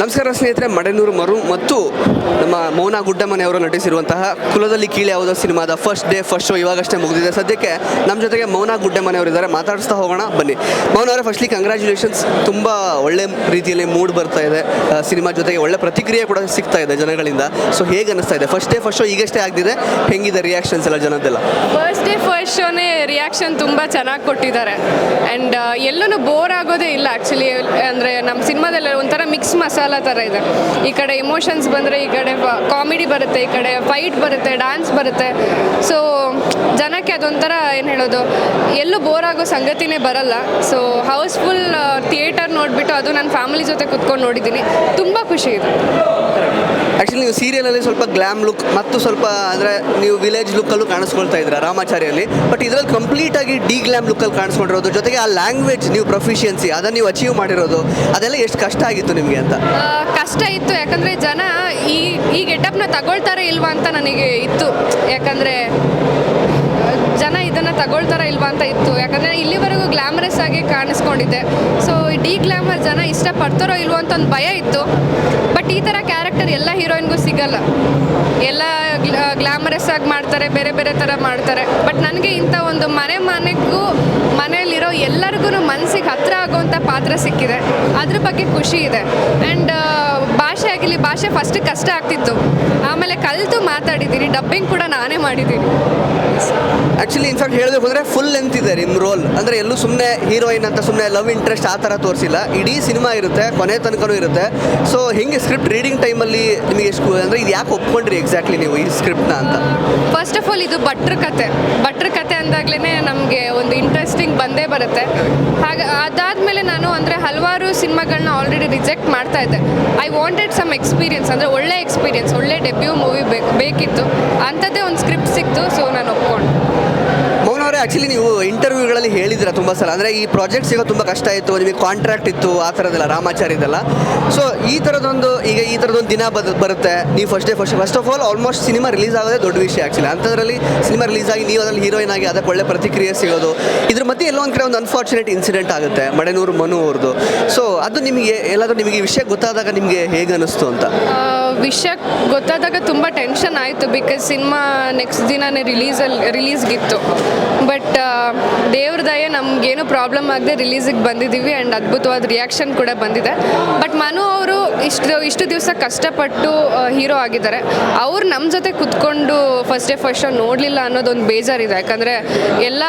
ನಮಸ್ಕಾರ ಸ್ನೇಹಿತರೆ, ಮಡೆನೂರು ಮರು ಮತ್ತು ನಮ್ಮ ಮೌನ ಗುಡ್ಡಮನೆಯವರು ನಟಿಸಿರುವಂತಹ ಕುಲದಲ್ಲಿ ಕೀಳೆ ಯಾವುದೋ ಸಿನಿಮಾದ ಫಸ್ಟ್ ಡೇ ಫಸ್ಟ್ ಶೋ ಇವಾಗಷ್ಟೇ ಮುಗಿದಿದೆ. ಸದ್ಯಕ್ಕೆ ನಮ್ಮ ಜೊತೆಗೆ ಮೌನ ಗುಡ್ಡಮನೆಯವರು ಇದ್ದಾರೆ. ಮಾತಾಡಿಸ್ತಾ ಹೋಗೋಣ, ಬನ್ನಿ. ಮೌನ ಅವರೇ ಫಸ್ಟ್ಲಿ ಕಂಗ್ರ್ಯಾಚುಲೇಷನ್ಸ್ ತುಂಬ ಒಳ್ಳೆ ರೀತಿಯಲ್ಲಿ ಮೂಡ್ ಬರ್ತಾ ಇದೆ. ಸಿನಿಮಾ ಜೊತೆಗೆ ಒಳ್ಳೆ ಪ್ರತಿಕ್ರಿಯೆ ಕೂಡ ಸಿಗ್ತಾ ಇದೆ ಜನಗಳಿಂದ. ಸೊ ಹೇಗೆ ಅನಿಸ್ತಾ ಇದೆ? ಫಸ್ಟ್ ಡೇ ಫಸ್ಟ್ ಶೋ ಈಗಷ್ಟೇ ಆಗಿದೆ ಹೆಂಗಿದೆ ರಿಯಾಕ್ಷನ್ಸ್ ಎಲ್ಲ ಜನದ್ದೆಲ್ಲ? ಫಸ್ಟ್ ಡೇ ಫಸ್ಟ್ ಶೋನೇ ರಿಯಾಕ್ಷನ್ ತುಂಬ ಚೆನ್ನಾಗಿ ಕೊಟ್ಟಿದ್ದಾರೆ. ಆ್ಯಂಡ್ ಎಲ್ಲೂ ಬೋರ್ ಆಗೋದೇ ಇಲ್ಲ ಆ್ಯಕ್ಚುಲಿ ಅಂದರೆ ನಮ್ಮ ಸಿನಿಮಾದಲ್ಲಿ ಒಂಥರ ಮಿಕ್ಸ್ ಮಸಾಲ ಥರ ಇದೆ. ಈ ಕಡೆ ಇಮೋಷನ್ಸ್ ಬಂದರೆ ಈ ಕಡೆ ಕಾಮಿಡಿ ಬರುತ್ತೆ, ಈ ಕಡೆ ಫೈಟ್ ಬರುತ್ತೆ ಡ್ಯಾನ್ಸ್ ಬರುತ್ತೆ. ಸೊ ಜನಕ್ಕೆ ಅದೊಂಥರ ಏನು ಹೇಳೋದು, ಎಲ್ಲೂ ಬೋರ್ ಆಗೋ ಸಂಗತಿನೇ ಬರಲ್ಲ. ಸೊ ಹೌಸ್ಫುಲ್ ಅದು ನನ್ನ ಫ್ಯಾಮಿಲಿ ಜೊತೆ ಕುತ್ಕೊಂಡು ನೋಡಿದ್ದೀನಿ. ತುಂಬ ಖುಷಿ ಇದೆ. ಆ್ಯಕ್ಚುಲಿ ನೀವು ಸೀರಿಯಲಲ್ಲಿ ಸ್ವಲ್ಪ ಗ್ಲಾಮ್ ಲುಕ್ ಮತ್ತು ಸ್ವಲ್ಪ ಅಂದರೆ ನೀವು ವಿಲೇಜ್ ಲುಕ್ಕಲ್ಲೂ ಕಾಣಿಸ್ಕೊಳ್ತಾ ಇದ್ದೀರಾ ರಾಮಾಚಾರಿಯಲ್ಲಿ. ಬಟ್ ಇದರಲ್ಲಿ ಕಂಪ್ಲೀಟ್ ಆಗಿ ಡಿ ಗ್ಲಾಮ್ ಲುಕ್ಕಲ್ಲಿ ಕಾಣಿಸ್ಕೊಂಡಿರೋದು. ಜೊತೆಗೆ ಆ ಲ್ಯಾಂಗ್ವೇಜ್ ನೀವು ಪ್ರೊಫಿಷಿಯನ್ಸಿ ಅದನ್ನು ನೀವು ಅಚೀವ್ ಮಾಡಿರೋದು ಅದೆಲ್ಲ ಎಷ್ಟು ಕಷ್ಟ ಆಗಿತ್ತು ನಿಮಗೆ ಅಂತ? ಕಷ್ಟ ಇತ್ತು. ಯಾಕಂದರೆ ಜನ ಈ ಈ ಗೆಟಪ್ನ ತಗೊಳ್ತಾರೆ ಇಲ್ವಾ ಅಂತ ನನಗೆ ಇತ್ತು. ಯಾಕಂದರೆ ಜನ ಇದನ್ನು ತಗೊಳ್ತಾರ ಇಲ್ವಾ ಅಂತ ಇತ್ತು. ಯಾಕಂದರೆ ಇಲ್ಲಿವರೆಗೂ ಗ್ಲಾಮರಸ್ ಆಗಿ ಕಾಣಿಸ್ಕೊಂಡಿದ್ದೆ ಸೊ ಡಿ ಗ್ಲಾಮರ್ ಜನ ಇಷ್ಟಪಡ್ತಾರೋ ಇಲ್ವೋ ಅಂತ ಒಂದು ಭಯ ಇತ್ತು. ಬಟ್ ಈ ಥರ ಕ್ಯಾರೆಕ್ಟರ್ ಎಲ್ಲ ಹೀರೋಯಿನ್ಗೂ ಸಿಗಲ್ಲ. ಎಲ್ಲ ಗ್ಲಾಮರಸ್ ಆಗಿ ಮಾಡ್ತಾರೆ, ಬೇರೆ ಬೇರೆ ಥರ ಮಾಡ್ತಾರೆ. ಬಟ್ ನನಗೆ ಇಂಥ ಒಂದು ಮನೆ ಮನೆಗೂ, ಮನೆಯಲ್ಲಿರೋ ಎಲ್ಲರಿಗೂ ಮನಸ್ಸಿಗೆ ಹತ್ತಿರ ಆಗುವಂಥ ಪಾತ್ರ ಸಿಕ್ಕಿದೆ. ಅದ್ರ ಬಗ್ಗೆ ಖುಷಿ ಇದೆ. ಆ್ಯಂಡ್ ಭಾಷೆ ಆಗಿರಲಿ ಭಾಷೆ ಫಸ್ಟ್ ಕಷ್ಟ ಆಗ್ತಿತ್ತು. ಆಮೇಲೆ ಕಲಿತು ಮಾತಾಡಿದ್ದೀನಿ ಡಬ್ಬಿಂಗ್ ಕೂಡ ನಾನೇ ಮಾಡಿದ್ದೀನಿ ಆ್ಯಕ್ಚುಲಿ ಇನ್ಫ್ಯಾಕ್ಟ್ ಹೇಳಿದ್ರೆ ಹೋದರೆ ಫುಲ್ ಲೆಂತ್ ಇದೆ ನಿಮ್ಮ ರೋಲ್ ಅಂದರೆ ಎಲ್ಲೂ ಸುಮ್ಮನೆ ಹೀರೋಯಿನ್ ಅಂತ ಸುಮ್ಮನೆ ಲವ್ ಇಂಟ್ರೆಸ್ಟ್ ಆ ಥರ ತೋರಿಸಿಲ್ಲ. ಇಡೀ ಸಿನಿಮಾ ಇರುತ್ತೆ ಕೊನೆ ತನಕನೂ ಇರುತ್ತೆ. ಸೊ ಹೆಂಗೆ ಸ್ಕ್ರಿಪ್ಟ್ ರೀಡಿಂಗ್ ಟೈಮಲ್ಲಿ ನಿಮಗೆ ಎಷ್ಟು ಅಂದರೆ ಇದು ಯಾಕೆ ಒಪ್ಕೊಂಡ್ರಿ ಎಕ್ಸಾಕ್ಟ್ಲಿ ನೀವು ಈ ಸ್ಕ್ರಿಪ್ಟ್ನ ಅಂತ? ಫಸ್ಟ್ ಆಫ್ ಆಲ್ ಇದು ಭಟ್ರ ಕತೆ. ಭಟ್ರ ಕತೆ ಅಂದಾಗ್ಲೇ ನಮಗೆ ಒಂದು ಇಂಟ್ರೆಸ್ಟಿಂಗ್ ಬಂದೇ ಬರುತ್ತೆ. ಹಾಗೆ ಅದಾದಮೇಲೆ ನಾನು ಅಂದರೆ ಹಲವಾರು ಸಿನಿಮಾಗಳನ್ನ ಆಲ್ರೆಡಿ ರಿಜೆಕ್ಟ್ ಮಾಡ್ತಾ ಇದ್ದೆ. ಐ ವಾಂಟೆಡ್ ಸಮ್ ಎಕ್ಸ್ಪೀರಿಯನ್ಸ್ ಅಂದರೆ ಒಳ್ಳೆ ಎಕ್ಸ್ಪೀರಿಯನ್ಸ್ ಒಳ್ಳೆ ಡೆಬ್ಯೂ ಮೂವಿ ಬೇಕು ಬೇಕಿತ್ತು. ಅಂಥದ್ದೇ ಒಂದು ಸ್ಕ್ರಿಪ್ಟ್ ಸಿಕ್ತು ಸೊ ಆ್ಯಕ್ಚುಲಿ ನೀವು ಇಂಟರ್ವ್ಯೂಗಳಲ್ಲಿ ಹೇಳಿದಿರ ತುಂಬ ಸಲ. ಅಂದರೆ ಈ ಪ್ರಾಜೆಕ್ಟ್ ಸಿಗೋ ತುಂಬ ಕಷ್ಟ ಇತ್ತು, ನಿಮಗೆ ಕಾಂಟ್ರಾಕ್ಟ್ ಇತ್ತು, ಆ ಥರದ್ದೆಲ್ಲ ರಾಮಾಚಾರ್ಯದೆಲ್ಲ ಸೊ ಈ ಥರದೊಂದು ಈಗ ಈ ಥರದೊಂದು ದಿನ ಬರುತ್ತೆ. ನೀವು first day first first of all almost cinema release ಆಗೋದೇ ದೊಡ್ಡ ವಿಷಯ ಆ್ಯಕ್ಚುಲಿ ಅಂಥದ್ರಲ್ಲಿ ಸಿನಿಮಾ ರಿಲೀಸ್ ಆಗಿ ನೀವು ಅದರಲ್ಲಿ ಹೀರೋಯಿನ್ ಆಗಿ ಅದಕ್ಕೆ ಒಳ್ಳೆ ಪ್ರತಿಕ್ರಿಯೆ ಸಿಗೋದು. ಇದ್ರ ಮಧ್ಯೆ ಎಲ್ಲೋ ಒಂದು ಕಡೆ ಒಂದು ಅನ್ಫಾರ್ಚುನೇಟ್ ಇನ್ಸಿಡೆಂಟ್ ಆಗುತ್ತೆ, ಮಡೆನೂರು ಮನು ಅವ್ರದ್ದು ಸೊ ಅದು ನಿಮಗೆ, ಎಲ್ಲಾದರೂ ನಿಮಗೆ ವಿಷಯ ಗೊತ್ತಾದಾಗ ನಿಮಗೆ ಹೇಗೆ ಅನ್ನಿಸ್ತು ಅಂತ? ವಿಷಯ ಗೊತ್ತಾದಾಗ ತುಂಬ ಟೆನ್ಷನ್ ಆಯಿತು ಬಿಕಾಸ್ ಸಿನಿಮಾ ನೆಕ್ಸ್ಟ್ ದಿನನೇ ರಿಲೀಸಲ್ಲಿ ರಿಲೀಸ್ಗಿತ್ತು ಬಟ್ ದೇವ್ರ ದಯೆ ನಮಗೇನು ಪ್ರಾಬ್ಲಮ್ ಆಗದೆ ರಿಲೀಸಿಗೆ ಬಂದಿದ್ದೀವಿ ಆ್ಯಂಡ್ ಅದ್ಭುತವಾದ ರಿಯಾಕ್ಷನ್ ಕೂಡ ಬಂದಿದೆ. ಬಟ್ ಮನು ಅವರು ಇಷ್ಟು ಇಷ್ಟು ದಿವಸ ಕಷ್ಟಪಟ್ಟು ಹೀರೋ ಆಗಿದ್ದಾರೆ. ಅವ್ರು ನಮ್ಮ ಜೊತೆ ಕುತ್ಕೊಂಡು ಫಸ್ಟ್ ಡೇ ಫಸ್ಟ್ ಶೋ ನೋಡಲಿಲ್ಲ ಅನ್ನೋದೊಂದು ಬೇಜಾರಿದೆ. ಯಾಕಂದರೆ ಎಲ್ಲ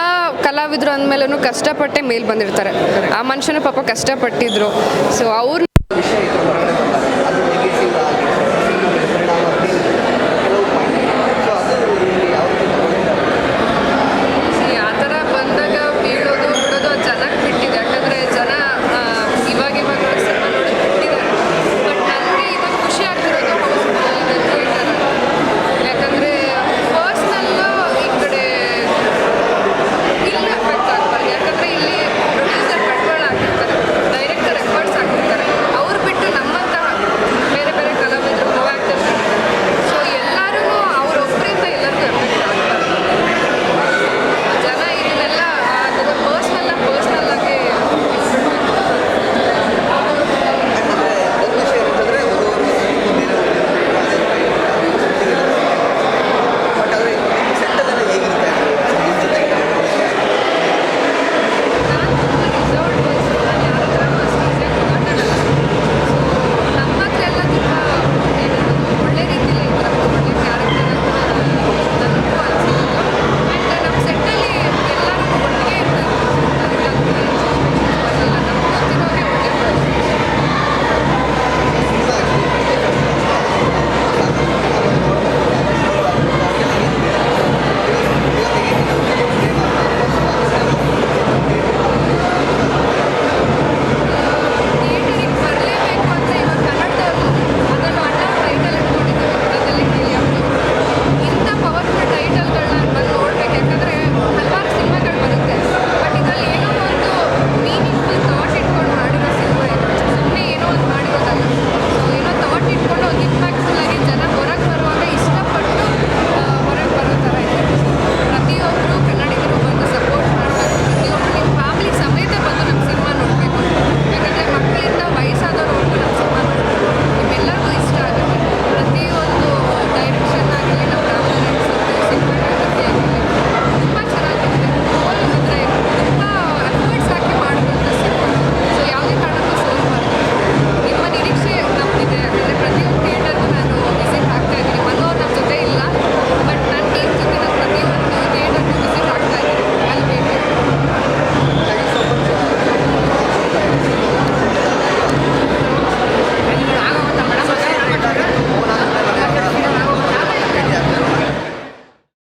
ಕಲಾವಿದರು ಅಂದಮೇಲೂ ಕಷ್ಟಪಟ್ಟೆ ಮೇಲೆ ಬಂದಿರ್ತಾರೆ. ಆ ಮನುಷ್ಯನು ಪಾಪ ಕಷ್ಟಪಟ್ಟಿದ್ರು. ಸೊ ಅವ್ರು